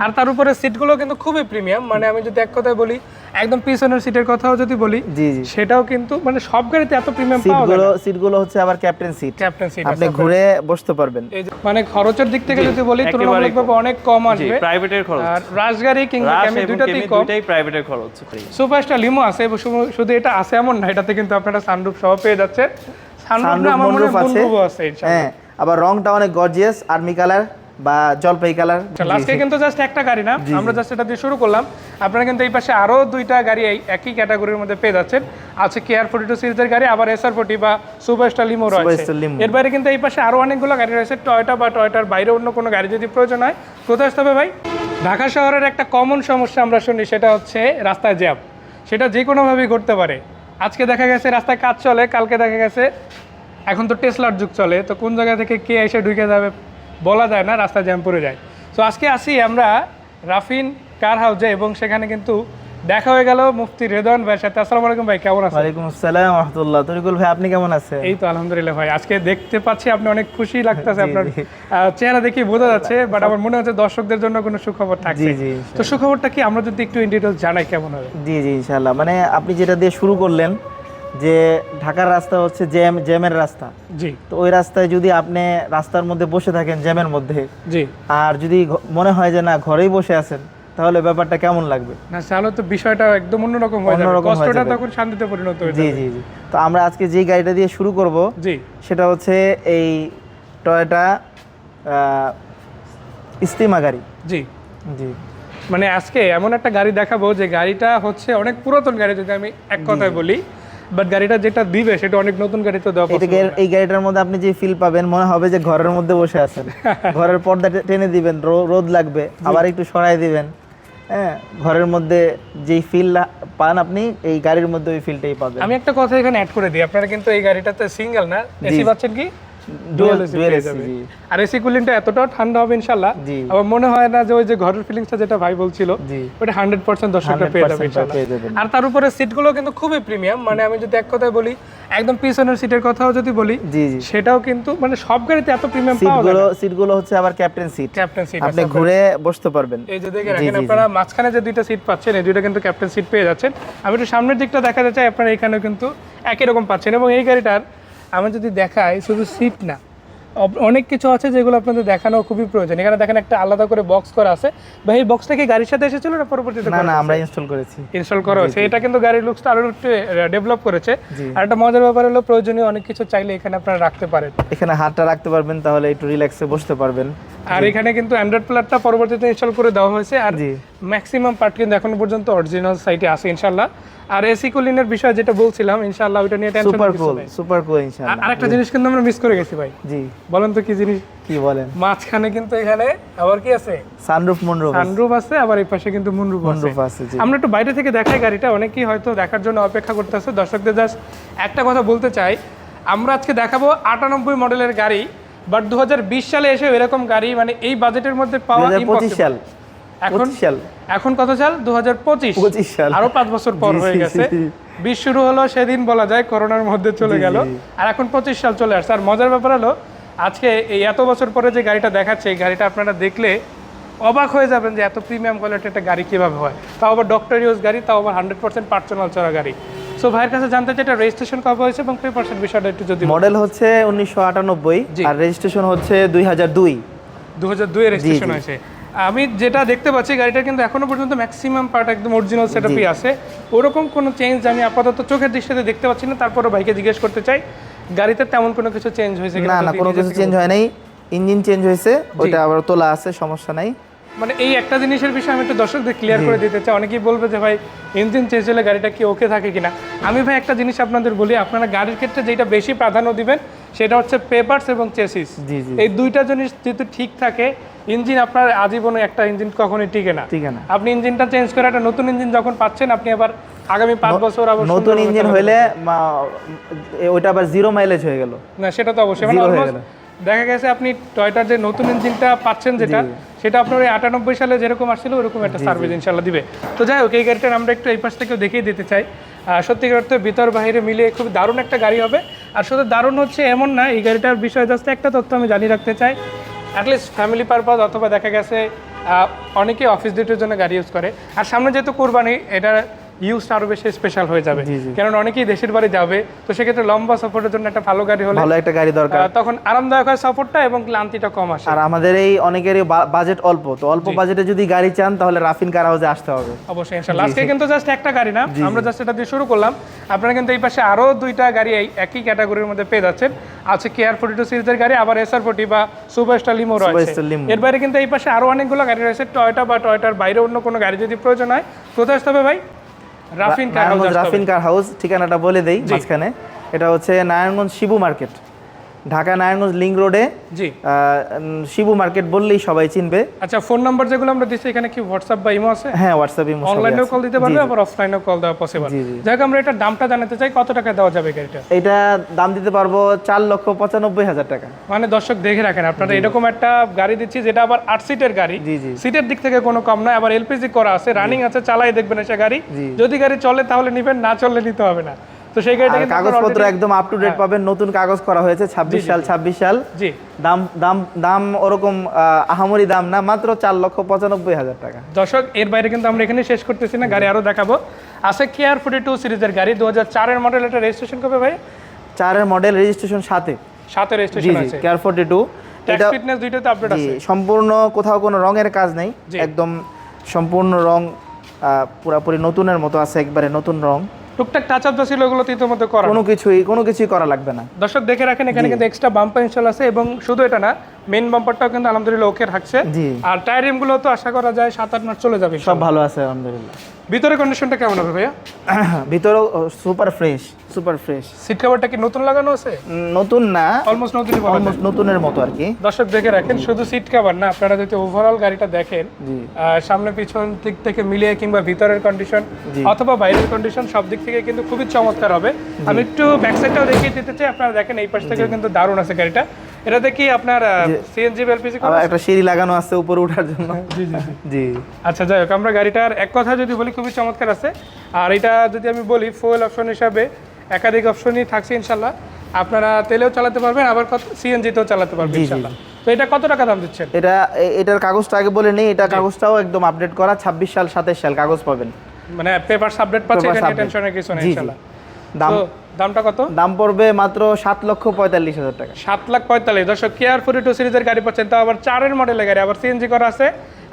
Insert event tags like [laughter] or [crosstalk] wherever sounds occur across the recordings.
আর তার উপরে সিটগুলো কিন্তু খুবই প্রিমিয়াম মানে আমি যদি এক কথায় বলি একদম পিছনের সিটের কথাও যদি বলি জি জি। সেটাও কিন্তু মানে সব গাড়িতে এত প্রিমিয়াম পাওয়া যায় সিটগুলো সিটগুলো হচ্ছে আবার ক্যাপ্টেন সিট ক্যাপ্টেন সিট আপনি ঘুরে বসতে পারবেন। এই যে- মানে খরচের দিক থেকে যদি বলি তুলনামূলকভাবে অনেক কম জি আসবে। প্রাইভেটের খরচ। আর রাজগাড়ি কিংবা ক্যামি এবং দুইটাতেই কেমি। দুইটাই প্রাইভেটের খরচ। সুপারস্টার লিমো আছে শুধু- এটা আছে এমন না এটাতে কিন্তু আপনারা সানরুফ সহ পেয়ে যাচ্ছে সানরুফ আমার মনে হয় আছে। আছে ইনশাআল্লাহ। হ্যাঁ আবার রংটা অনেক গর্জিয়াস আর্মি কালার বা জলপাই কালার। লাস্টে কিন্তু জাস্ট একটা গাড়ি না আমরা জাস্ট এটা দিয়ে শুরু করলাম। আপনারা কিন্তু এই পাশে আরও দুইটা গাড়ি এই একই ক্যাটাগরির মধ্যে পেয়ে যাচ্ছেন। আছে কেয়ার ফোর্টি টু সিরিজের গাড়ি আবার এসআর ফোর্টি বা সুপারস্টার লিমো রয়েছে। এর বাইরে কিন্তু এই পাশে আরও অনেকগুলো গাড়ি রয়েছে টয়টা বা টয়টার বাইরে অন্য কোনো গাড়ি যদি প্রয়োজন হয়। কোথায় আসতে হবে ভাই? ঢাকা শহরের একটা কমন সমস্যা আমরা শুনি সেটা হচ্ছে রাস্তায় জ্যাম। সেটা যে কোনোভাবেই ঘটতে পারে। আজকে দেখা গেছে রাস্তায় কাজ চলে কালকে দেখা গেছে এখন তো টেসলার যুগ চলে তো কোন জায়গা থেকে কে এসে ঢুকে যাবে? বলা যায় না রাস্তায় জ্যাম পড়ে যায়। তো আজকে আসি আমরা রাফিন কার হাউজে এবং সেখানে কিন্তু দেখা হয়ে গেল মুফতি রেদওয়ান ভাইয়ের সাথে। আসসালামু আলাইকুম ভাই কেমন আছেন? ওয়ালাইকুম আসসালাম রহমতুল্লাহ। তরিকুল ভাই আপনি কেমন আছেন? এই তো আলহামদুলিল্লাহ ভাই আজকে দেখতে পাচ্ছি আপনি অনেক খুশি লাগতেছে আপনার চেহারা দেখে বোঝা যাচ্ছে বাট আমার মনে হচ্ছে দর্শকদের জন্য কোনো সুখবর থাকছে। জি, জি, তো সুখবরটা কি? আমরা যদি একটু ইন ডিটেলস জানাই কেমন হবে। জি জি ইনশাআল্লাহ মানে আপনি যেটা দিয়ে শুরু করলেন যে ঢাকার রাস্তা হচ্ছে জ্যাম জ্যামের রাস্তা। জি। তো ওই রাস্তায় যদি আপনি রাস্তার মধ্যে বসে থাকেন জ্যামের মধ্যে জি। আর যদি মনে হয় যে না ঘরেই বসে আছেন তাহলে ব্যাপারটা কেমন লাগবে? না তাহলে তো বিষয়টা একদম অন্যরকম হয়ে যাবে। কষ্টটা তখন শান্তিতে পরিণত হয়ে জি যাবে। জি জি। তো আমরা আজকে যে গাড়িটা দিয়ে শুরু করব জি। সেটা হচ্ছে এই টয়োটা ইস্তিমা গাড়ি। জি। জি। মানে আজকে এমন একটা গাড়ি দেখাবো যে গাড়িটা হচ্ছে অনেক পুরাতন গাড়ি যদি আমি এক কথায় বলি। বাট গাড়িটা যেটা দিবে সেটা অনেক নতুন গাড়ি তো দেওয়া এই গাড়িটার মধ্যে আপনি যে ফিল পাবেন মনে হবে যে ঘরের মধ্যে বসে আছেন। [laughs] ঘরের পর্দা টেনে দিবেন রোদ লাগবে আবার একটু সরাই দিবেন। হ্যাঁ ঘরের মধ্যে যেই ফিল পান আপনি এই গাড়ির মধ্যে ওই ফিলটাই পাবেন। আমি একটা কথা এখানে অ্যাড করে দিই আপনারা কিন্তু এই গাড়িটাতে সিঙ্গেল না? এসি পাচ্ছেন কি? Dual AC. আর এসি কুলিংটা এতটাও ঠান্ডা হবে আমার মনে হয় না যে ওই যে ঘরের ফিলিংসটা যেটা ভাই বলছিল ওটা হান্ড্রেড পার্সেন্ট দর্শকরা পেয়ে যাবে 100%। আর তার উপরে সিটগুলো কিন্তু খুবই প্রিমিয়াম মানে আমি যদি এক কথায় বলি একদম পিছনের সিটের কথাও যদি বলি সেটাও কিন্তু মানে সব গাড়িতে এত প্রিমিয়াম পাওয়া যায় সিটগুলো সিটগুলো হচ্ছে আবার ক্যাপ্টেন সিট ক্যাপ্টেন সিট আপনি ঘুরে বসতে পারবেন। এই যে দেখে রাখেন আপনারা মাঝখানে যে দুইটা সিট পাচ্ছেন এই দুইটা কিন্তু ক্যাপ্টেন সিট পেয়ে যাচ্ছেন। আমি একটু সামনের দিকটা দেখাতে চাই আপনারা এখানেও কিন্তু একই রকম পাচ্ছেন এবং এই গাড়িটার আমি যদি দেখাই শুধু সিট না অনেক কিছু আছে যেগুলো আপনাদের দেখানো খুবই প্রয়োজন। এখানে দেখেন একটা আলাদা করে বক্স করা আছে। ভাই এই বক্সটা কি গাড়ির সাথে এসেছিল না পরবর্তীতে না না আমরা ইনস্টল করেছি। ইনস্টল করা হয়েছে। এটা কিন্তু গাড়ির লুকসটা আরও একটু ডেভেলপ করেছে। আর একটা মজার ব্যাপার হলো প্রয়োজনীয় অনেক কিছু চাইলে এখানে আপনারা রাখতে পারেন। এখানে হাতটা রাখতে পারবেন তাহলে একটু রিল্যাক্সে বসতে পারবেন। আর এখানে কিন্তু অ্যান্ড্রয়েড প্লেয়ারটা পরবর্তীতে ইনস্টল করে দেওয়া হয়েছে। আর জি। ম্যাক্সিমাম পার্ট কিন্তু এখন পর্যন্ত অরিজিনাল সাইটে আছে ইনশাল্লাহ আর এসি কুলিনের বিষয় যেটা বলছিলাম ইনশাল্লাহ ওইটা নিয়ে tension super cool super cool আর ইনশাআল্লাহ। আরেকটা জিনিস কিন্তু আমরা মিস করে গেছি ভাই। জি। বলেন তো কি জিনিস? কি বলেন? মাঝখানে কিন্তু এখানে আবার কি আছে? সানরুফ মনরুফ সানরুফ আছে আবার এই পাশে কিন্তু মুনরুফ মনরুফ আছে জি। আমরা একটু বাইরে থেকে দেখাই গাড়িটা অনেকেই হয়তো দেখার জন্য অপেক্ষা করতেছে। দর্শকদের জাস্ট একটা কথা বলতে চাই আমরা আজকে দেখাবো আটানব্বই মডেলের গাড়ি বাট দু সালে এসে এরকম গাড়ি মানে এই বাজেটের মধ্যে পাওয়া 2025 impossible। সাল। এখন সাল। এখন কত সাল? দু হাজার পঁচিশ 25 সাল। আরও পাঁচ বছর পর হয়ে গেছে। বিশ শুরু হলো সেদিন বলা যায় করোনার মধ্যে চলে গেল। আর এখন পঁচিশ সাল চলে আসছে। আর মজার ব্যাপার হলো আজকে এই এত বছর পরে যে গাড়িটা দেখাচ্ছে এই গাড়িটা আপনারা দেখলে অবাক হয়ে যাবেন যে এত প্রিমিয়াম কোয়ালিটির একটা গাড়ি কীভাবে হয়। তাও আবার ডক্টর ইউজ গাড়ি তাও আবার হান্ড্রেড পার্সেন্ট পার্সোনাল চড়া গাড়ি। সো ভাইয়ের কাছে জানতে চাই এটা রেজিস্ট্রেশন কবে হয়েছে এবং পেপারসের বিষয়টা একটু যদি মডেল হচ্ছে উনিশশো আটানব্বই আর রেজিস্ট্রেশন হচ্ছে দুই হাজার দুই। দু হাজার দুই রেজিস্ট্রেশন হয়েছে। আমি যেটা দেখতে পাচ্ছি গাড়িটা কিন্তু এখনও পর্যন্ত ম্যাক্সিমাম পার্ট একদম অরিজিনাল সেটআপই আছে। ওরকম কোনো চেঞ্জ আমি আপাতত চোখের দৃষ্টিতে দেখতে পাচ্ছি না। তারপরে ভাইকে জিজ্ঞেস করতে চাই গাড়িতে তেমন কোনো কিছু চেঞ্জ হয়েছে না না কোনো কিছু চেঞ্জ হয় নাই ইঞ্জিন চেঞ্জ হয়েছে ওইটা আবার তোলা আছে সমস্যা নাই। মানে এই একটা জিনিসের বিষয়ে আমি একটু দর্শকদের ক্লিয়ার করে দিতে চাই। অনেকেই বলবে যে ভাই ইঞ্জিন চেঞ্জ হলে গাড়িটা কি ওকে থাকে কিনা? আমি ভাই একটা জিনিস আপনাদের বলি আপনারা গাড়ির ক্ষেত্রে যেটা বেশি প্রাধান্য দিবেন সেটা হচ্ছে পেপারস এবং চেসিস। এই দুইটা জিনিস যেহেতু ঠিক থাকে ইঞ্জিন আপনার আজীবনে একটা ইঞ্জিন কখনোই টিকে না। ঠিক আছে আপনি ইঞ্জিনটা চেঞ্জ করে একটা নতুন ইঞ্জিন যখন পাচ্ছেন আপনি আবার আগামী পাঁচ বছর আবার নতুন ইঞ্জিন এ- ওইটা আবার জিরো মাইলেজ হয়ে গেল। না সেটা তো অবশ্যই। মানে দেখা গেছে আপনি টয়টার যে নতুন ইঞ্জিনটা পাচ্ছেন যেটা সেটা আপনার ওই আটানব্বই সালে যেরকম আসছিল ওরকম একটা সার্ভিস ইনশাল্লাহ দিবে। তো যাই হোক এই গাড়িটার আমরা একটু এই পাশ থেকেও দেখিয়ে দিতে চাই। সত্যিকার অর্থে ভিতর বাইরে মিলিয়ে খুব দারুণ একটা গাড়ি হবে। আর শুধু দারুণ হচ্ছে এমন না, এই গাড়িটার বিষয়ে জাস্ট একটা তথ্য আমি জানিয়ে রাখতে চাই। অ্যাটলিস্ট ফ্যামিলি পারপাস অথবা দেখা গেছে অনেকেই অফিস ডিউটির জন্য গাড়ি ইউজ করে। আর সামনে যেহেতু কুরবানি এটা ইউজটা আরও বেশি স্পেশাল হয়ে যাবে। কারণ অনেকেই দেশের বাড়ি যাবে তো সেক্ষেত্রে লম্বা সফরের জন্য একটা ভালো গাড়ি হলে ভালো একটা গাড়ি দরকার। তখন আরামদায়ক হয় সফরটা এবং ক্লান্তিটা কম আসে। আর আমাদের এই অনেকেরই বাজেট অল্প তো অল্প বাজেটে যদি গাড়ি চান তাহলে রাফিন কার হাউসে আসতে হবে। অবশ্যই ইনশাল্লাহ আজকে কিন্তু জাস্ট একটা গাড়ি না আমরা জাস্ট এটা দিয়ে শুরু করলাম। আপনারা কিন্তু এই পাশে আরও দুইটা গাড়ি এই একই ক্যাটাগরির মধ্যে পেয়ে যাচ্ছেন। আছে কেয়ার ফোর্টি টু সিরিজের গাড়ি আবার এসআর ফোর্টি বা সুপারস্টার লিমো রয়েছে। এর বাইরে কিন্তু এই পাশে আরও অনেকগুলো গাড়ি রয়েছে টয়টা বা টয়টার বাইরে অন্য কোনো গাড়ি যদি প্রয়োজন হয়। কোথায় আসতে হবে ভাই? রাফিন কার হাউস কার হাউস ঠিকানাটা বলে দেই মাঝখানে। এটা হচ্ছে নারায়ণগঞ্জ শিবু মার্কেট। ঢাকা নারায়ণগঞ্জ লিঙ্ক রোডে জি। শিবু মার্কেট বললেই সবাই চিনবে। আচ্ছা ফোন নাম্বার যেগুলো আমরা দিচ্ছি এখানে কি হোয়াটসঅ্যাপ বা ইমো আছে? হ্যাঁ হোয়াটসঅ্যাপে অনলাইনেও কল দিতে পারবে আবার অফলাইনেও কল দেওয়া পসিবল জি, জি। যাই আমরা এটার দামটা জানাতে চাই কত টাকা দেওয়া যাবে গাড়িটা? এটা দাম দিতে পারব চার লক্ষ পঁচানব্বই হাজার টাকা। মানে দর্শক দেখে রাখেন আপনারা এরকম একটা গাড়ি দিচ্ছি যেটা আবার আট সিটের গাড়ি। জি জি। সিটের দিক থেকে কোনো কম নয় আবার এলপিজি করা আছে রানিং আছে চালাই দেখবেন এসে গাড়ি। যদি গাড়ি চলে তাহলে নিবেন না চললে নিতে হবে না। তো সেই গাড়িটা কাগজপত্র একদম আপ টু ডেট পাবেন। নতুন কাগজ করা হয়েছে ছাব্বিশ সাল ছাব্বিশ সাল। জি। দাম দাম দাম ওরকম আহামরি দাম না মাত্র চার লক্ষ পঁচানব্বই হাজার টাকা। দর্শক এর বাইরে কিন্তু আমরা এখানে শেষ করতেছি না গাড়ি আরও দেখাবো। আছে ফোর্টি টু সিরিজের গাড়ি দু হাজার চারের মডেল এটা রেজিস্ট্রেশন কবে ভাই? চারের মডেল রেজিস্ট্রেশন সাথে সাথে রেজিস্ট্রেশন আছে। টু ট্যাক্স এটা ফিটনেস দুইটাতে আপডেট আছে। সম্পূর্ণ কোথাও কোনো রঙের কাজ নেই। একদম সম্পূর্ণ রং পুরাপুরি নতুনের মতো আছে একবারে নতুন রং। টুকটাক টাচ আপ যা ছিল ওগুলো তো ইতিমধ্যে করা কোনো কিছুই কোনো কিছুই করা লাগবে না। দর্শক দেখে রাখেন এখানে কিন্তু এক্সট্রা বাম্পার ইনস্টল আছে এবং শুধু এটা না মেইন বাম্পারটাও কিন্তু আলহামদুলিল্লাহ ওকে থাকছে। আর টায়ার রিমগুলো তো আশা করা যায় সাত আট মাস চলে যাবে সব ভালো আছে আলহামদুলিল্লাহ। ভিতরে কন্ডিশনটা কেমন হবে ভাইয়া? [clears throat] ভিতরেও super fresh super fresh seat কভারটা কি নতুন লাগানো আছে? নতুন না। অলমোস্ট যায়। অলমোস্ট নতুনের মতো আর কি। দর্শক দেখে রাখেন শুধু সিট কভার না আপনারা যদি ওভারঅল গাড়িটা দেখেন সামনে পিছন দিক থেকে মিলিয়ে কিংবা ভিতরের কন্ডিশন অথবা বাইরের কন্ডিশন সব দিক থেকে কিন্তু খুবই চমৎকার হবে। আমি একটু ব্যাক সাইডটাও দেখিয়ে দিতে চাই আপনারা দেখেন এই পাশ থেকে কিন্তু দারুণ আছে গাড়িটা। এটাতে কি আপনার সিএনজি এলপিজি একটা সিঁড়ি লাগানো আছে উপরে ওঠার জন্য। জি জি জি আচ্ছা যাই হোক আমরা গাড়িটার এক কথা যদি বলি খুবই চমৎকার আছে। আর এটা যদি আমি বলি ফুয়েল অপশন হিসাবে একাধিক অপশনই থাকছে ইনশাল্লাহ। আপনারা তেলেও চালাতে পারবেন আবার কত সিএনজিতেও চালাতে পারবেন ইনশাল্লাহ। তো এটা কত টাকা দাম দিচ্ছেন? এটা এটার কাগজটা আগে বলে নেই এটা কাগজটাও একদম আপডেট করা ছাব্বিশ সাল সাতাশ সাল কাগজ পাবেন। মানে পেপার সাবডেট পাচ্ছে Papers এটা টেনশনের কিছু নেই। ইনশাল্লাহ। দাম দামটা কত? দাম পড়বে মাত্র সাত লক্ষ পঁয়তাল্লিশ হাজার টাকা। সাত লাখ পঁয়তাল্লিশ। দর্শক কেয়ার ফোর্টি টু সিরিজের গাড়ি পাচ্ছেন তো আবার চারের মডেলের গাড়ি আবার সিএনজি করা আছে।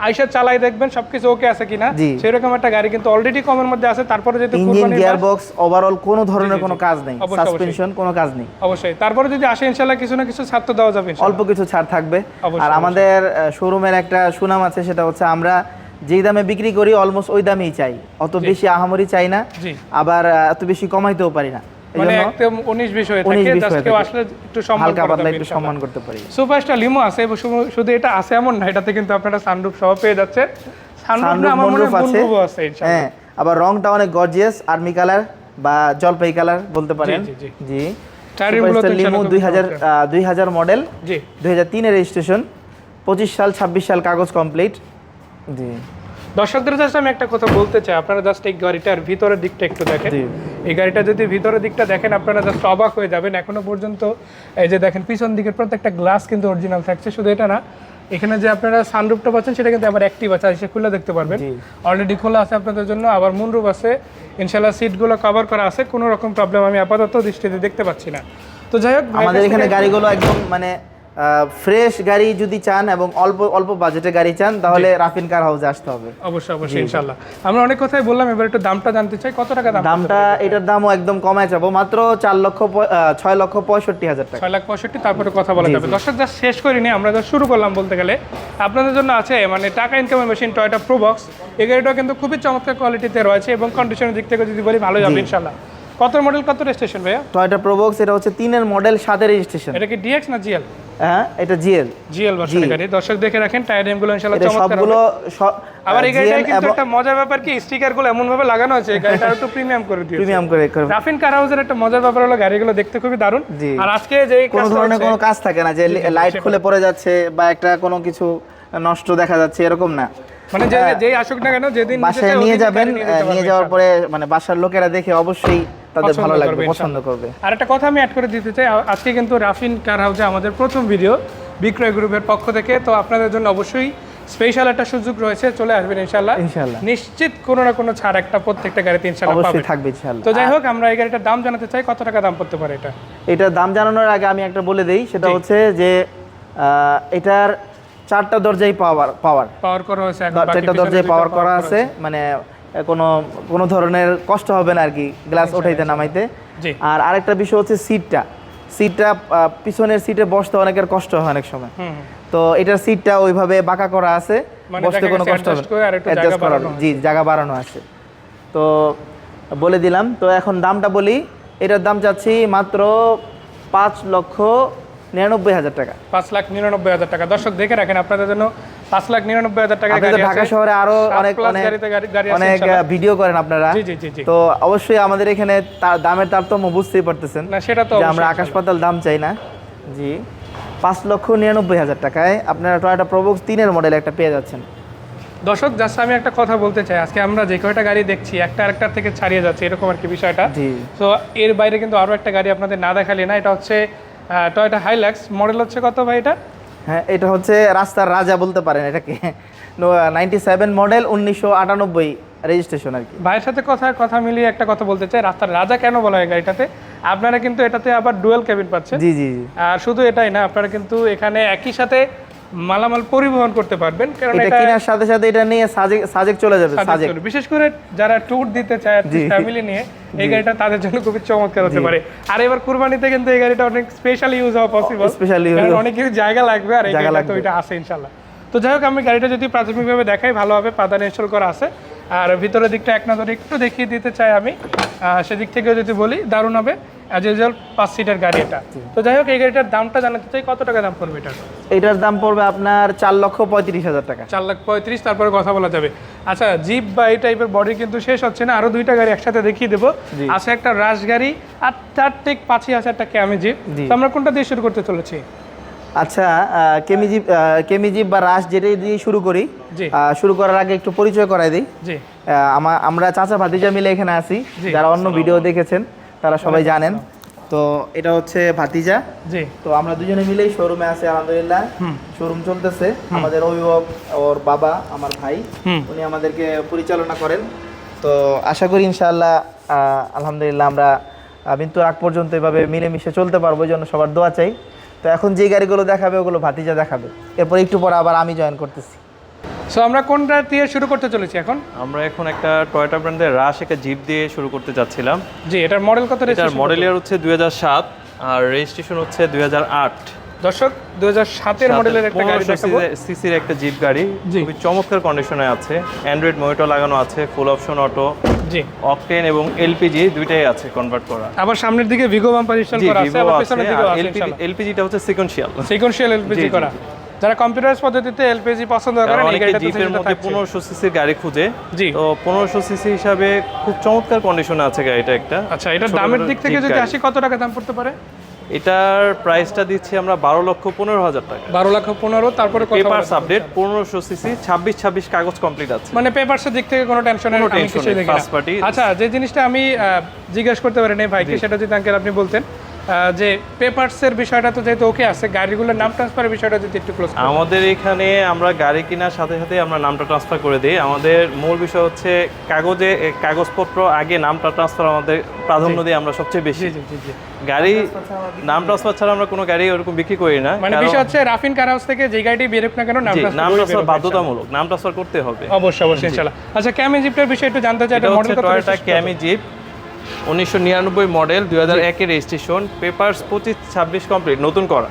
আইসা চালাই দেখবেন সবকিছু ওকে আছে কিনা? সেরকম একটা গাড়ি কিন্তু অলরেডি কমের মধ্যে আছে তারপরে যদি ইঞ্জিন গিয়ার বক্স ওভারঅল কোনো ধরনের কোনো কাজ নেই সাসপেনশন কোনো কাজ নেই। অবশ্যই। তারপরে যদি আসে ইনশাল্লাহ কিছু না কিছু ছাড় তো দেওয়া যাবে অল্প কিছু ছাড় থাকবে। আর আমাদের শোরুমের একটা সুনাম আছে সেটা হচ্ছে আমরা যেই দামে বিক্রি করি অলমোস্ট ওই দামেই চাই। অত বেশি আহামরি চাই না। আবার এত বেশি কমাইতেও পারি না। মানে জন্য একদম উনিশ বিশ হয়ে থাকে জাস্ট হয়ে কেউ থাকে। আসলে একটু সম্মান হালকা পাতলা একটু সম্মান করতে পারি। সুপারস্টার লিমো আছে শুধু- শুধু এটা আছে এমন না এটাতে কিন্তু আপনারা সানরুফ সহ পেয়ে যাচ্ছে সানরুফ আমার মনে আছে মুনরুফও আছে। ইনশাল্লাহ। হ্যাঁ আবার রংটা অনেক গর্জিয়াস আর্মি কালার বা জলপাই কালার বলতে পারেন। জি, লিমু দুই হাজার দুই হাজার মডেল দুই হাজার তিনের রেজিস্ট্রেশন পঁচিশ সাল ছাব্বিশ সাল কাগজ কমপ্লিট জি। দর্শকদের জাস্ট আমি একটা কথা বলতে চাই আপনারা জাস্ট এই গাড়িটার ভিতরের দিকটা একটু দেখেন। এই গাড়িটা যদি ভিতরের দিকটা দেখেন আপনারা জাস্ট অবাক হয়ে যাবেন। এখনও পর্যন্ত এই যে দেখেন পিছন দিকের প্রত্যেকটা গ্লাস কিন্তু অরিজিনাল থাকছে শুধু এটা না এখানে যে আপনারা সানরুফটা পাচ্ছেন সেটা কিন্তু আবার অ্যাক্টিভ আছে এসে খুলে দেখতে পারবেন। অলরেডি খোলা আছে আপনাদের জন্য আবার মুনরুফ আছে। ইনশাল্লাহ সিটগুলো কভার করা আছে কোনো রকম প্রবলেম আমি আপাতত দৃষ্টিতে দেখতে পাচ্ছি না। তো যাই হোক আমাদের এখানে গাড়িগুলো একদম মানে ফ্রেশ গাড়ি যদি চান এবং অল্প অল্প বাজেটে গাড়ি চান তাহলে রাফিন কার হাউসে আসতে হবে? অবশ্যই অবশ্যই ইনশাল্লাহ আমরা অনেক কথাই বললাম এবার একটু দামটা জানতে চাই। কত টাকা দাম দামটা এটার দামও একদম কমায় যাব। মাত্র চার লক্ষ পঁয়- আহ, ছয় লক্ষ পঁয়ষট্টি হাজার টাকা। ছয় লাখ পঁয়ষট্টি তারপরে কথা বলা যাবে। দর্শক যা শেষ করিনি আমরা যা শুরু করলাম বলতে গেলে আপনাদের জন্য আছে মানে টাকা ইনকামের মেশিন টয়টা প্রোবক্স এই গাড়িটা কিন্তু খুবই চমৎকার কোয়ালিটিতে রয়েছে এবং কন্ডিশনের দিক থেকে যদি বলি ভালো যাবে ইনশাল্লাহ কত মডেল কত রেজিস্ট্রেশন ভাইয়া? টয়টা প্রোবক্স এটা হচ্ছে তিনের মডেল সাতের রেজিস্ট্রেশন এটা কি ডিএক্স না জিএল হ্যাঁ এটা জিএল জিএল ভার্সনের গাড়ি। দর্শক দেখে রাখেন টায়ার এমগুলো ইনশাল্লাহ এটা চমৎকার সবগুলো আবার এই GL কিন্তু একটা মজার ব্যাপার কি স্টিকারগুলো এমন ভাবে লাগানো আছে এই গাড়িটা একটু প্রিমিয়াম করে দিয়েছে। প্রিমিয়াম করে করে। রাফিন কার হাউসের একটা মজার ব্যাপার হলো গাড়িগুলো দেখতে খুবই দারুণ। আর আজকে যে কোনো ধরনের কোনো কাজ থাকে না যে লাইট খুলে পড়ে যাচ্ছে বা একটা কোনো কিছু নষ্ট দেখা যাচ্ছে এরকম না। মানে যে যেই আসুক না কেন যেদিন বাসায় নিয়ে যাবেন নিয়ে যাওয়ার পরে মানে বাসার লোকেরা দেখে অবশ্যই তাদের ভালো লাগবে পছন্দ করবে। আর একটা কথা আমি অ্যাড করে দিতে চাই আজকে কিন্তু রাফিন কার হাউসে আমাদের প্রথম ভিডিও বিক্রয় গ্রুপের পক্ষ থেকে। তো আপনাদের জন্য অবশ্যই স্পেশাল একটা সুযোগ রয়েছে চলে আসবেন ইনশাল্লাহ। ইনশাল্লাহ। নিশ্চিত কোনো না কোনো ছাড় একটা প্রত্যেকটা গাড়িতে ইনশাল্লাহ অবশ্যই থাকবে ইনশাল্লাহ। তো যাই হোক আমরা এই গাড়িটার দাম জানাতে চাই কত টাকা দাম পড়তে পারে এটা? এটার দাম জানানোর আগে আমি একটা বলে দেই সেটা হচ্ছে যে আহ, এটার চারটা দরজাই পাওয়ার পাওয়ার পাওয়ার করা হয়েছে চারটা দরজায় পাওয়ার করা আছে মানে কোনো কোনো ধরনের কষ্ট হবে না আর কি গ্লাস ওঠাইতে নামাইতে। আর আরেকটা বিষয় হচ্ছে সিটটা সিটটা পিছনের সিটে বসতে অনেকের কষ্ট হয় অনেক সময়। তো এটার সিটটা ওইভাবে বাঁকা করা আছে মানে বসতে কোনো কষ্ট হবে জায়গা করা জি জায়গা বাড়ানো আছে। তো বলে দিলাম। তো এখন দামটা বলি। এটার দাম চাচ্ছি মাত্র পাঁচ লক্ষ নিরানব্বই হাজার টাকা। পাঁচ লাখ নিরানব্বই হাজার টাকা। দর্শক দেখে রাখেন আপনাদের জন্য পাঁচ লাখ নিরানব্বই হাজার টাকা ঢাকা শহরে আরও অনেক অনেক। ভিডিও করেন আপনারা। তো অবশ্যই আমাদের এখানে তার দামের তারতম্য বুঝতেই পারতেছেন না সেটা তো আমরা অবশ্যই। আকাশ পাতাল দাম চাই না। জি পাঁচ লক্ষ নিরানব্বই হাজার টাকায় আপনারা টয়োটা প্রবক্স তিনের মডেল একটা পেয়ে যাচ্ছেন। দর্শক জাস্ট আমি একটা কথা বলতে চাই। আজকে আমরা যে কয়টা গাড়ি দেখছি একটা আরেকটার থেকে ছাড়িয়ে যাচ্ছে এরকম আর কি বিষয়টা। জি। তো এর বাইরে কিন্তু আরও একটা গাড়ি আপনাদের না দেখালি না এটা হচ্ছে টয়টা হাইলাক্স মডেল হচ্ছে কত ভাই এটা? হ্যাঁ এটা হচ্ছে রাস্তার রাজা বলতে পারেন এটাকে। নাইনটি সেভেন মডেল উনিশশো আটানব্বই রেজিস্ট্রেশন আর কি। ভাইয়ের সাথে কথা কথা মিলিয়ে একটা কথা বলতে চাই রাস্তার রাজা কেন বলা হয় গাড়িটাতে? আপনারা কিন্তু এটাতে আবার ডুয়েল কেবিন পাচ্ছেন। জি জি জি। আর শুধু এটাই না আপনারা কিন্তু এখানে একই সাথে মালামাল পরিবহন করতে পারবেন কারণ এটা কেনার সাথে সাথে এটা নিয়ে সাজেক সাজেক চলে যাবে সাজেক বিশেষ করে যারা ট্যুর দিতে চায়। ফ্যামিলি নিয়ে এই গাড়িটা তাদের জন্য খুবই চমৎকার হতে পারে। আর এবার কুরবানিতে কিন্তু এই গাড়িটা অনেক স্পেশাল ইউজ হওয়া পসিবল স্পেশাল ইউজ কারণ অনেক কিছু জায়গা লাগবে আর এই গাড়িটা তো এটা আছে ইনশাআল্লাহ তো যাই হোক আমি গাড়িটা যদি প্রাথমিকভাবে দেখাই ভালো হবে পাদান ইনস্টল করা আছে। আর ভিতরের দিকটা এক নজরে একটু দেখিয়ে দিতে চাই আমি। সেদিক থেকেও যদি বলি দারুণ হবে। অ্যাজ ইউজুয়াল পাঁচ সিটের গাড়ি এটা। তো যাই হোক এই গাড়িটার দামটা জানাতে চাই কত টাকা দাম পড়বে এটার? এটার দাম পড়বে আপনার চার লক্ষ পঁয়ত্রিশ হাজার টাকা। চার লাখ পঁয়ত্রিশ তারপরে কথা বলা যাবে। আচ্ছা জিপ বা এই টাইপের বডি কিন্তু শেষ হচ্ছে না। আরও দুইটা গাড়ি একসাথে দেখিয়ে দেবো। আছে একটা রাশ গাড়ি আর তার ঠিক পাঁচই হাজার টাকা আমি জিপ তো আমরা কোনটা দিয়ে শুরু করতে চলেছি? আচ্ছা কেমিজি কেমিজি বা রাস যেটাই দিয়ে শুরু করি শুরু করার আগে একটু পরিচয় করাই দিই। জি। আহ, আমা- আমরা চাচা ভাতিজা মিলে এখানে আছি যারা অন্য ভিডিও দেখেছেন তারা সবাই জানেন। তো এটা হচ্ছে ভাতিজা। জি। তো আমরা দুজনে মিলেই শোরুমে আছি আলহামদুলিল্লাহ। শোরুম চলতেছে। আমাদের অভিভাবক ওর বাবা আমার ভাই। উনি আমাদেরকে পরিচালনা করেন। তো আশা করি ইনশাআল্লাহ আহ, আলহামদুলিল্লাহ আমরা মৃত্যুর আগ পর্যন্ত এভাবে মিলেমিশে চলতে পারব জন্য সবার দোয়া চাই। তো এখন যে গাড়িগুলো দেখাবে ওগুলো ভাতিজা দেখাবে। এরপর একটু পরে আবার আমি জয়েন করতেছি। সো আমরা কোন কোনটা দিয়ে শুরু করতে চলেছি এখন? আমরা এখন একটা টয়োটা ব্র্যান্ডের রাশ একটা জিপ দিয়ে শুরু করতে যাচ্ছিলাম। জি এটার মডেল কত এটার মডেল ইয়ার হচ্ছে দু হাজার সাত আর রেজিস্ট্রেশন হচ্ছে দু হাজার আট। দর্শক দু হাজার সাতের মডেলের একটা গাড়ি দেখাবো। সিসির একটা জিপ গাড়ি। খুবই চমৎকার কন্ডিশনে আছে। অ্যান্ড্রয়েড মনিটর লাগানো আছে full option auto ji. Octane এবং এলপিজি দুইটাই আছে কনভার্ট করা। আবার সামনের দিকে ভিগো বাম্পার ইনস্টল করা আছে আবার পেছনের আছে। ইনশাআল্লাহ এলপিজিটা হচ্ছে সিকোয়েন্সিয়াল সিকোয়েন্সিয়াল এলপিজি করা। যারা কম্পিউটারাইজ পদ্ধতিতে এলপিজি পছন্দ করেন এই অনেকে গাড়িটা জিপের মধ্যে থাকছে। পনেরোশো সিসির গাড়ি খুঁজে। জি। তো পনেরোশো সিসি হিসাবে খুব চমৎকার কন্ডিশনে আছে গাড়িটা একটা। আচ্ছা ছোট দামের দিক থেকে যদি। আসি কত টাকা দাম পড়তে পারে? এটার প্রাইসটা দিচ্ছি আমরা বারো লক্ষ পনেরো হাজার টাকা। বারো লক্ষ পনেরো তারপরে পেপার্স আপডেট পনেরোশো সিসি ছাব্বিশ ছাব্বিশ কাগজ কমপ্লিট আছে। মানে পেপারসের দিক থেকে কোনো টেনশন নেই। আচ্ছা যে জিনিসটা আমি জিজ্ঞেস করতে পারি নাই ভাইকে সেটা যদি আঙ্কেল আপনি বলতেন। যে পেপারসের বিষয়টা তো যেহেতু ওকে আছে গাড়িগুলোর নাম ট্রান্সফারের বিষয়টা যদি একটু ক্লোজ আমাদের এখানে আমরা গাড়ি কেনার সাথে সাথে আমরা নামটা ট্রান্সফার করে দিই। আমাদের মূল বিষয় হচ্ছে কাগজে কাগজপত্র আগে নামটা ট্রান্সফার আমাদের প্রাধান্য দিই আমরা সবচেয়ে বেশি। গাড়ি নাম ট্রান্সফার ছাড়া আমরা কোনো গাড়ি ওরকম বিক্রি করি না মানে বিষয় হচ্ছে রাফিন কার হাউস থেকে যে গাড়িটি বেরোক না কেন নাম ট্রান্সফার বাধ্যতামূলক নাম ট্রান্সফার করতে হবে। অবশ্যই অবশ্যই ইনশাআল্লাহ। আচ্ছা ক্যামি জিপটার বিষয় একটু জানতে চাই এটা মডেল কত টয়োটা ক্যামি জিপ উনিশশো নিরানব্বই মডেল দুই হাজার একের রেজিস্ট্রেশন পেপার্স পঁচিশ ছাব্বিশ কমপ্লিট নতুন করা।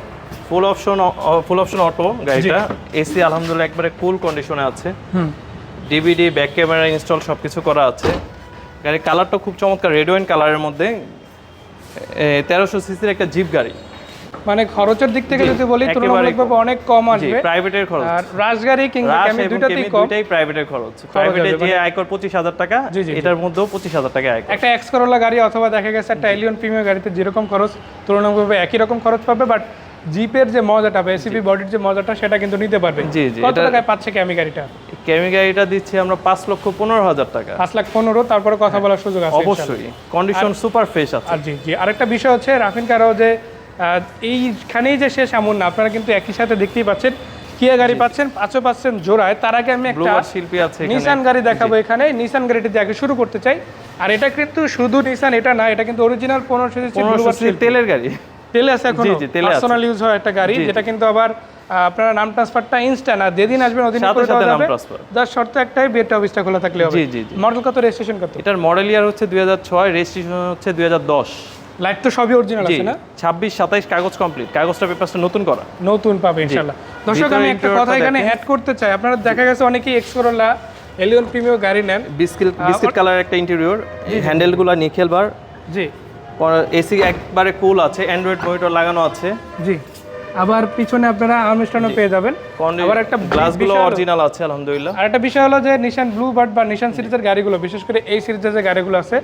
Full option full option auto গাড়িটা। এসি আলহামদুলিল্লাহ একবারে কুল কন্ডিশনে আছে। ডিভিডি ব্যাক ক্যামেরা ইনস্টল সব কিছু করা আছে। গাড়ির কালারটা খুব চমৎকার রেড ওয়াইন কালারের মধ্যে। তেরোশো সিসির একটা জিপ গাড়ি। মানে খরচের দিক থেকে যদি বলি তুলনামূলকভাবে অনেক কম জি আসবে। প্রাইভেটের খরচ। আর রাজগাড়ি কিংবা ক্যামি দুটাতেই কেমি। দুইটাই প্রাইভেটের খরচ। প্রাইভেটে যে মানে- আয়কর পঁচিশ হাজার টাকা। এটার মধ্যেও পঁচিশ হাজার টাকা আয়কর। একটা এক্স করোলা গাড়ি অথবা দেখা গেছে একটা এলিয়ন প্রিমিয়ার গাড়িতে যেরকম খরচ তুলনামূলকভাবে একই রকম খরচ পাবে বাট জিপের যে মজাটা বা এসিপি বডির যে মজাটা সেটা কিন্তু নিতে পারবে। জি, জি, কত টাকায় পাচ্ছে ক্যামি গাড়িটা? কেমি গাড়িটা দিচ্ছি আমরা পাঁচ লক্ষ পনেরো হাজার টাকা। পাঁচ লাখ পনেরো তারপরে কথা বলার সুযোগ আছে অবশ্যই। কন্ডিশন সুপার ফ্রেশ আছে। আর জি জি। আরেকটা বিষয় হচ্ছে রাফিন কারাও যে এইখানেই যে শেষ এমন না আপনারা কিন্তু একই সাথে দেখতেই পাচ্ছেন। কিয়া গাড়ি পাচ্ছেন? পাঁচও পাচ্ছেন জোড়ায়। তার আগে আমি একটা শিল্পী আছে নিসান গাড়ি দেখাবো এখানে। নিসান গাড়িটি দিয়ে আগে শুরু করতে চাই। আর এটা কিন্তু শুধু নিসান এটা না এটা কিন্তু অরিজিনাল পনেরোশো সিসি তেলের গাড়ি। তেলে আছে এখন। পার্সোনাল ইউজ হয় একটা গাড়ি যেটা কিন্তু আবার আপনারা নাম ট্রান্সফারটা ইনস্ট্যান্ট আর যেদিন আসবেন ওদিন সাথে করে সাথে দেওয়া নাম যাবে। যার শর্ত একটাই বিয়েটা অফিসটা খোলা থাকলে হবে। জি, জি। মডেল কত? রেজিস্ট্রেশন কত? এটার মডেল ইয়ার হচ্ছে দুই হাজার ছয় রেজিস্ট্রেশন হচ্ছে দুই হাজার দশ। লাইট তো সবই অরিজিনাল আছে না? ছাব্বিশ সাতাইশ কাগজ কমপ্লিট কাগজটা পেপারটা নতুন করা। নতুন পাবে ইনশাআল্লাহ। দর্শক আমি একটা কথা এখানে অ্যাড করতে চাই। আপনারা দেখা গেছে অনেকেই এক্সকোরলা এলিয়ন প্রিমিয়ার গাড়ি নেন। বিস্কিট বিস্কিট কালার একটা ইন্টেরিয়র হ্যান্ডেলগুলো নিকেল বার জি। এসি একবারে কুল আছে। অ্যান্ড্রয়েড মনিটর লাগানো আছে। জি। আবার পিছনে আপনারা আর্মস্টনও পেয়ে যাবেন। আবার একটা গ্লাসগুলো অরিজিনাল আছে আলহামদুলিল্লাহ। আর একটা বিষয় হলো যে নিশান ব্লু বার্ড বা নিশান সিরিজের গাড়িগুলো বিশেষ করে এই সিরিজের যে গাড়িগুলো আছে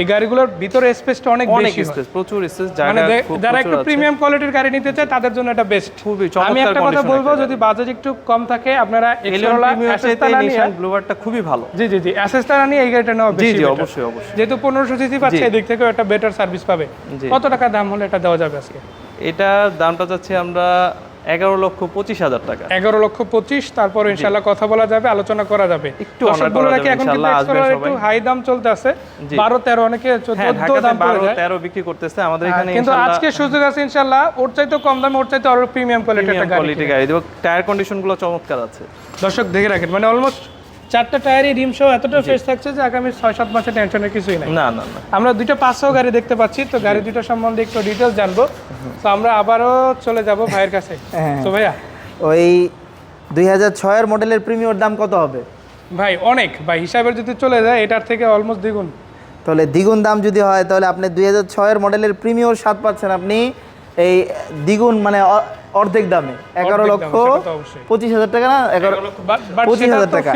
এই গাড়িগুলোর ভিতরে স্পেসটা অনেক বেশি। স্পেস প্রচুর স্পেস মানে জায়গা খুব যারা একটু প্রিমিয়াম কোয়ালিটির গাড়ি নিতে চায় তাদের জন্য এটা বেস্ট খুবই চমৎকার আমি একটা কথা বলব যদি বাজেট একটু কম থাকে আপনারা এক্সরোলা প্রিমিয়ার চাইতে অ্যাসেস্তা না নিয়ে নিশান ব্লুবারটা খুবই ভালো। জি জি জি অ্যাসেস্তা না নিয়ে এই গাড়িটা নেওয়া বেশি জি better। অবশ্যই অবশ্যই। যেহেতু পনেরোশো সিসি পাচ্ছে জি। এদিক থেকেও একটা বেটার সার্ভিস পাবে। কত টাকা দাম হলে এটা দেওয়া যাবে আজকে? এটা দামটা চাচ্ছি আমরা এগারো লক্ষ পঁচিশ হাজার টাকা। এগারো লক্ষ পঁচিশ তারপর ইনশাল্লাহ কথা বলা যাবে আলোচনা করা যাবে। একটু। একটু হাই দাম চলতে আছে। বারো তেরো অনেকে হ্যাঁ দাম তেরো বিক্রি করতেছে আমাদের হ্যাঁ, এখানে কিন্তু আজকে সুযোগ আছে ইনশাল্লাহ ওর চাইতে কম দামে ওর চাইতে আরও প্রিমিয়াম কোয়ালিটি গাড়ি দেবো টায়ার কন্ডিশনগুলো চমৎকার আছে। দর্শক দেখে রাখেন মানে অলমোস্ট চারটা টায়ারই রিম সহ এতটা ফ্রেশ থাকছে যে আগামী ছয় সাত মাসে টেনশনের কিছুই নাই। না না না। আমরা দুইটা পাঁচশো গাড়ি দেখতে পাচ্ছি তো গাড়ি দুটো সম্বন্ধে একটু ডিটেলস জানব। তো আমরা আবারও চলে যাব ভাইয়ের কাছে। হ্যাঁ। তো ভাইয়া? ওই দুই হাজার ছয়ের মডেলের প্রিমিয়র দাম কত হবে? ভাই অনেক। ভাই হিসাবের যদি চলে যায় এটার থেকে অলমোস্ট দ্বিগুণ। তাহলে দ্বিগুণ দাম যদি হয় তাহলে আপনি দুই হাজার ছয়ের মডেলের প্রিমিয়র স্বাদ পাচ্ছেন আপনি। এই দ্বিগুণ মানে অর্ধেক দামে। এগারো লক্ষ। পঁচিশ হাজার টাকা না? এগারো পঁচিশ হাজার টাকা।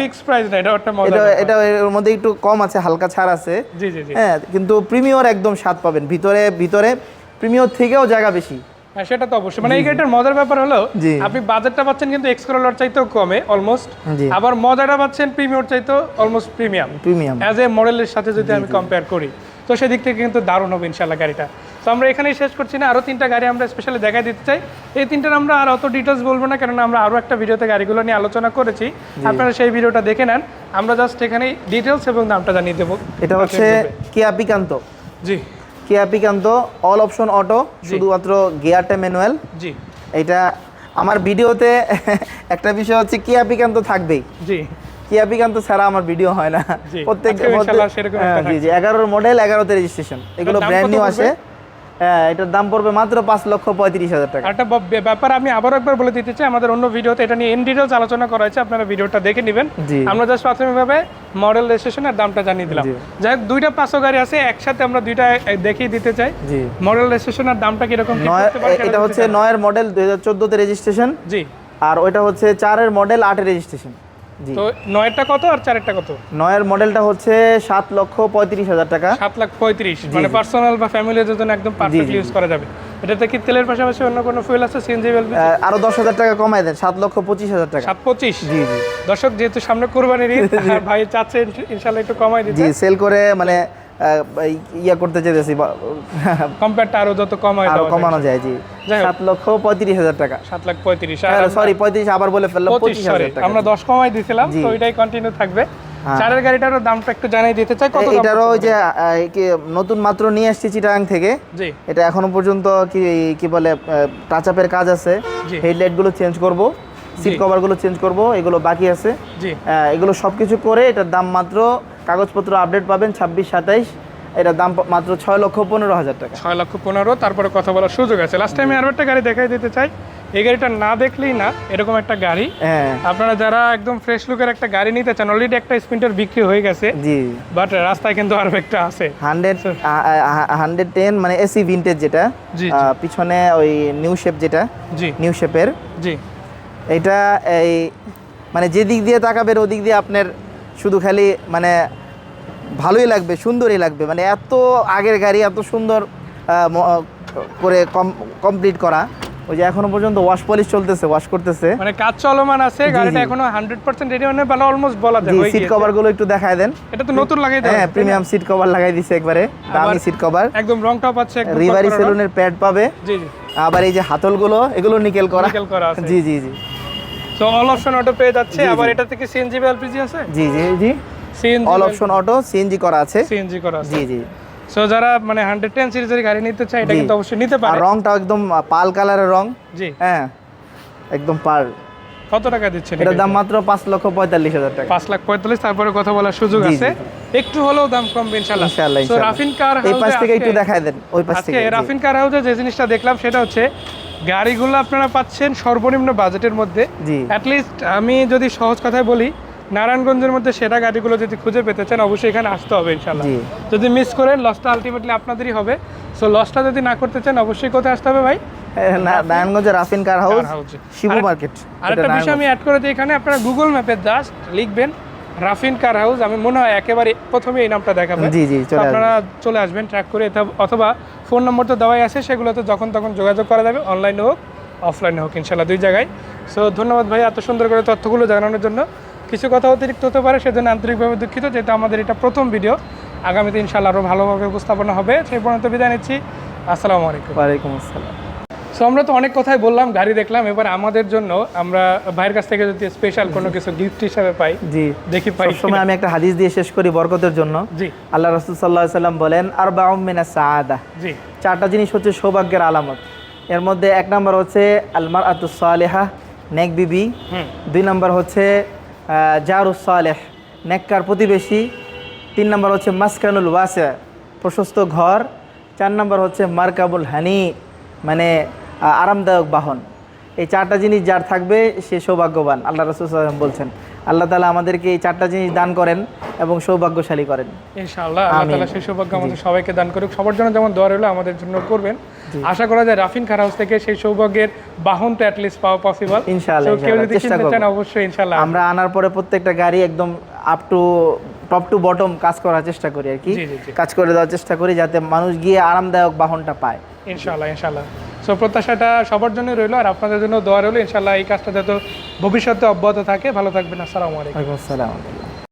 এটা এটা এর মধ্যে একটু কম আছে হালকা ছাড় আছে। হ্যাঁ কিন্তু প্রিমিয়র একদম স্বাদ পাবেন। ভিতরে ভিতরে প্রিমিয়র থেকেও জায়গা বেশি। হ্যাঁ সেটা তো অবশ্যই। মানে এই গাড়িটার মজার ব্যাপার হলো আপনি বাজেটটা পাচ্ছেন কিন্তু এক্সকোরোলার চাইতেও কমে অলমোস্ট আবার মজাটা পাচ্ছেন প্রিমিয়ার চাইতেও almost premium premium as a মডেলের সাথে যদি আমি কম্পেয়ার করি তো সেদিক থেকে কিন্তু দারুণ হবে ইনশাল্লাহ গাড়িটা। তো আমরা এখানেই শেষ করছি না। আরও তিনটা গাড়ি আমরা স্পেশালি দেখাই দিতে চাই। এই তিনটার আমরা আর অত ডিটেলস বলব না কেননা আমরা আরও একটা ভিডিওতে গাড়িগুলো নিয়ে আলোচনা করেছি। আপনারা সেই ভিডিওটা দেখে নেন। আমরা জাস্ট এখানে ডিটেলস এবং দামটা জানিয়ে দেবো। এটা হচ্ছে কিয়া পিকান্ত জি। কিয়া পিকান্ত অল অপশন অটো শুধুমাত্র গিয়ারটা ম্যানুয়াল জি। এটা আমার ভিডিওতে [laughs] একটা বিষয় হচ্ছে কিয়া পিকান্ত থাকবেই। জি। কিয়া পিকান্ত ছাড়া আমার ভিডিও হয় না। প্রত্যেক হ্যাঁ, জি জি। এগারোর মডেল এগারোতে রেজিস্ট্রেশন এগুলো ব্র্যান্ড নিউ? আসে। হ্যাঁ এটার দাম পড়বে মাত্র পাঁচ লক্ষ পঁয়ত্রিশ হাজার টাকা। একটা ব্যাপার আমি আবারও একবার বলে দিতে চাই আমাদের অন্য ভিডিওতে এটা নিয়ে ইন ডিটেলস আলোচনা করা হয়েছে আপনারা ভিডিওটা দেখে নেবেন। আমরা জাস্ট প্রাথমিকভাবে মডেল রেজিস্ট্রেশনের দামটা জানিয়ে দিলাম। যাই হোক দুইটা পাঁচশো গাড়ি আছে একসাথে আমরা দুইটা দেখিয়ে দিতে চাই। মডেল রেজিস্ট্রেশনের দামটা কীরকম এটা হচ্ছে নয়ের মডেল দুই হাজার চোদ্দোতে রেজিস্ট্রেশন জি। আর ওইটা হচ্ছে চারের মডেল আটের রেজিস্ট্রেশন তো নয়েরটা কত আর চারেরটা কত? নয়ের মডেলটা হচ্ছে সাত লক্ষ পঁয়ত্রিশ হাজার টাকা। সাত লাখ পঁয়ত্রিশ। মানে পার্সোনাল বা ফ্যামিলির জন্য একদম পারফেক্ট ইউজ করা যাবে। এটাতে কি তেলের পাশাপাশি অন্য কোনো ফুয়েল আছে? সিএনজি আরও দশ হাজার টাকা কমাই দেন সাত লক্ষ পঁচিশ হাজার টাকা। সাত পঁচিশ? জি জি। দর্শক যেহেতু সামনে কোরবানির [laughs] ভাই চাচ্ছে ইনশাল্লাহ একটু কমাই দিতে। সেল করে মানে ইয়া করতে চাইতেছি কম্পেয়ারটা [laughs] আরও যত কম হয় আরও কমানো যায় জি। সাত লক্ষ পঁয়ত্রিশ হাজার টাকা। সাত লাখ পঁয়ত্রিশ। সরি পঁয়ত্রিশ আবার বলে ফেললাম পঁচিশ হাজার টাকা। আমরা দশ কমাই দিয়েছিলাম তো ওইটাই কন্টিনিউ থাকবে। হ্যাঁ। চারের গাড়িটারও দামটা একটু জানাই দিতে চাই কত এটারও ওই যে কি নতুন মাত্র নিয়ে আসছি চিটাগাং থেকে জি। এটা এখনও পর্যন্ত কি কি বলে টাচ আপের কাজ আছে। হেডলাইটগুলো চেঞ্জ করব সিট কভারগুলো চেঞ্জ করব এগুলো বাকি আছে। জি। এগুলো সবকিছু করে এটার দাম মাত্র কাগজপত্র আপডেট পাবেন ছাব্বিশ সাতাইশ। এটা দাম মাত্র ছয় লক্ষ পনেরো হাজার টাকা। ছয় লক্ষ পনেরো তারপরে কথা বলার সুযোগ আছে। লাস্ট টাইমে আরও একটা গাড়ি দেখাই দিতে চাই। এই গাড়িটা না দেখলেই না এরকম একটা গাড়ি। হ্যাঁ। আপনারা যারা একদম ফ্রেশ লুকের একটা গাড়ি নিতে চান অলরেডি একটা স্পিন্টার বিক্রি হয়ে গেছে। জি। বাট রাস্তায় কিন্তু আরও একটা আছে। হান্ড্রেড হান্ড্রেড টেন মানে এসি ভিন্টেজ যেটা। পিছনে ওই নিউ শেপ যেটা। জি। নিউ শেপের জি। এটা এই মানে যে দিক দিয়ে তাকাবেন ওদিক দিয়ে আপনার শুধু খালি মানে ভালোই লাগবে সুন্দরই লাগবে। মানে এত আগের গাড়ি এত সুন্দর করে কমপ্লিট করা। ওই যে এখনও পর্যন্ত ওয়াশ পলিশ চলতেছে ওয়াশ করতেছে। মানে কাজ চলমান আছে গাড়িটা এখনও হান্ড্রেড পার্সেন্ট রেডি মানে ভালো অলমোস্ট বলা যায় সিট কভারগুলো একটু দেখায় দেন। এটা তো নতুন লাগাই হ্যাঁ আছে, তাই না? প্রিমিয়াম সিট কভার লাগাই দিছে একবারে দামি সিট কভার একদম রংটাও পাচ্ছে একদম রিভারি। সেলুনের প্যাড পাবে। জি জি। আবার এই যে হাতলগুলো এগুলো নিকেল করা। নিকেল করা আছে। জি জি জি। অল অপশন অটো পেয়ে যাচ্ছে। আবার এটা থেকে সিএনজি এলপিজি আছে? জি জি জি। CNG all option auto CNG করা আছে। সিএনজি করা আছে। জি জি। সো যারা মানে হান্ড্রেড টেন সিরিজের গাড়ি নিতে চায় এটা কিন্তু অবশ্যই নিতে আর পারে রংটাও একদম পাল কালারের রং। জি। হ্যাঁ একদম কত টাকা দিচ্ছেন এটার দাম মাত্র পাঁচ লক্ষ পঁয়তাল্লিশ হাজার টাকা। পাঁচ লাখ পঁয়তাল্লিশ তারপরে কথা বলার সুযোগ আছে। একটু হলেও দাম কমবে ইনশাআল্লাহ। ইনশাআল্লাহ। রাফিন কার এই পাশ থেকে একটু দেখায় দেন ওই পাশ থেকে। রাফিন কার হাউসে যে জিনিসটা দেখলাম সেটা হচ্ছে গাড়িগুলো আপনারা পাচ্ছেন সর্বনিম্ন বাজেটের মধ্যে। অ্যাটলিস্ট আমি যদি সহজ কথায় বলি নারায়ণগঞ্জের মধ্যে সেরা গাড়িগুলো যদি খুঁজে পেতে চান অবশ্যই এখানে আসতে হবে ইনশাল্লাহ যদি মিস করেন লসটা আলটিমেটলি আপনাদেরই হবে। সো লসটা যদি না করতে চান অবশ্যই কোথায় আসতে হবে ভাই? নারায়ণগঞ্জের রাফিন কার হাউস শিবু মার্কেট আরেকটা বিষয় আমি অ্যাড করে দিই এখানে আপনারা গুগল ম্যাপে জাস্ট লিখবেন রাফিন কার হাউস আমি মনে হয় একেবারে প্রথমে এই নামটা দেখাবে। জি, জি, আপনারা চলে আসবেন ট্র্যাক করে অথবা ফোন নম্বর তো দেওয়াই আছে সেগুলোতে যখন তখন যোগাযোগ করা যাবে অনলাইনে হোক অফলাইনে হোক ইনশাল্লাহ দুই জায়গায়। সো ধন্যবাদ ভাই এত সুন্দর করে তথ্যগুলো জানানোর জন্য। কিছু কথা অতিরিক্ত হতে পারে সেজন্য আন্তরিকভাবে দুঃখিত যেহেতু আমাদের এটা প্রথম ভিডিও আগামীতে ইনশাল্লাহ আরও ভালোভাবে উপস্থাপনা হবে সেই পর্যন্ত বিদায় নিচ্ছি। আসসালামু আলাইকুম। ওয়ালাইকুম আসসালাম। সো আমরা তো অনেক কথাই বললাম গাড়ি দেখলাম। এবার আমাদের জন্য আমরা ভাইয়ের কাছ থেকে যদি স্পেশাল কোনো কিছু গিফট হিসাবে পাই জি। দেখি পাই সময় আমি একটা হাদিস দিয়ে শেষ করি বরকতের জন্য। জি। আল্লাহ রসুল সাল্লাহ সাল্লাম বলেন আর বাউমিনা সাদা জি। চারটা জিনিস হচ্ছে সৌভাগ্যের আলামত। এর মধ্যে এক নম্বর হচ্ছে আলমার আতুসালেহা নেক বিবি। দুই নম্বর হচ্ছে জারুস সালেহ নেককার প্রতিবেশী। তিন নম্বর হচ্ছে মাসকানুল ওয়াসে প্রশস্ত ঘর। চার নম্বর হচ্ছে মার্কাবুল হানি মানে আরামদায়ক বাহন। এই চারটা জিনিস যার থাকবে সে সৌভাগ্যবান। আল্লাহ রসুল সাল্লাম বলছেন আল্লাহ তালা আমাদেরকে এই চারটা জিনিস দান করেন এবং সৌভাগ্যশালী করেন। ইনশাআল্লাহ আল্লাহ। সেই সৌভাগ্য আমাদের সবাইকে দান করুক। সবার জন্য যেমন দোয়া রইল আমাদের জন্য করবেন। আশা করা যায় রাফিন খার হাউস থেকে সেই সৌভাগ্যের বাহন তো অ্যাটলিস্ট পাওয়া পসিবল ইনশাআল্লাহ, কেউ যদি চেষ্টা কিনতে চান অবশ্যই ইনশাআল্লাহ। আমরা আনার পরে প্রত্যেকটা গাড়ি একদম up to top to bottom কাজ করার চেষ্টা করি আর কি। কাজ করে দেওয়ার চেষ্টা করি যাতে মানুষ গিয়ে আরামদায়ক বাহনটা পায়। ইনশাআল্লাহ ইনশাআল্লাহ। সো প্রত্যাশাটা সবার জন্য রইল, আর আপনাদের জন্য দোয়া রইল। ইনশাল্লাহ এই কাজটা যাতে ভবিষ্যতে অব্যাহত থাকে। ভালো থাকবেন। আসসালামু আলাইকুম। আসসালাম।